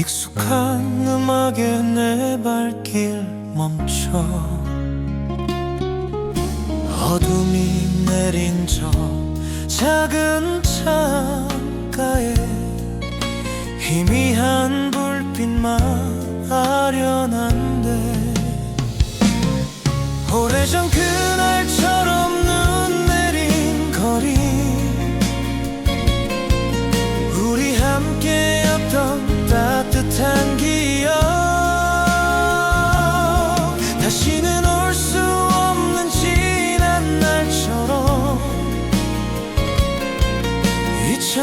익숙한 음악에 내 발길 멈춰. 어둠이 내린 저 작은 창가에 희미한 불빛만 아련한데 오래전 그날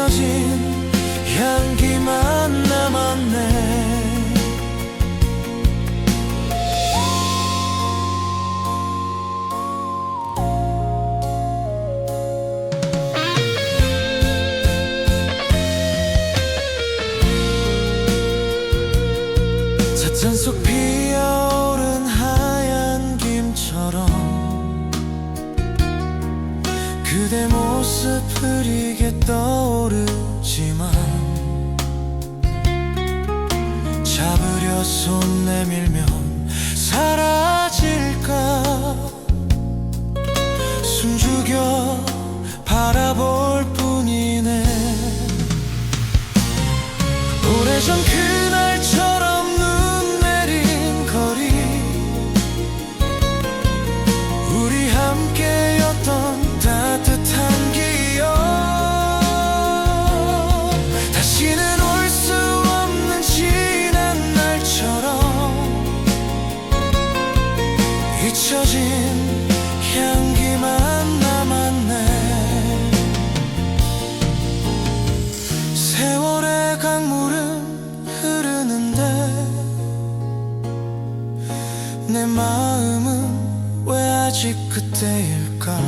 잊혀진 향기만 남았네. 찻잔 속 피어 그대 모습 흐리게 떠오르지만 잡으려 손 내밀면 사라질까? 숨죽여 바라볼 뿐이네. 오래전 그 향기만 남았네. 세월의 강물은 흐르는데 내 마음은 왜 아직 그때일까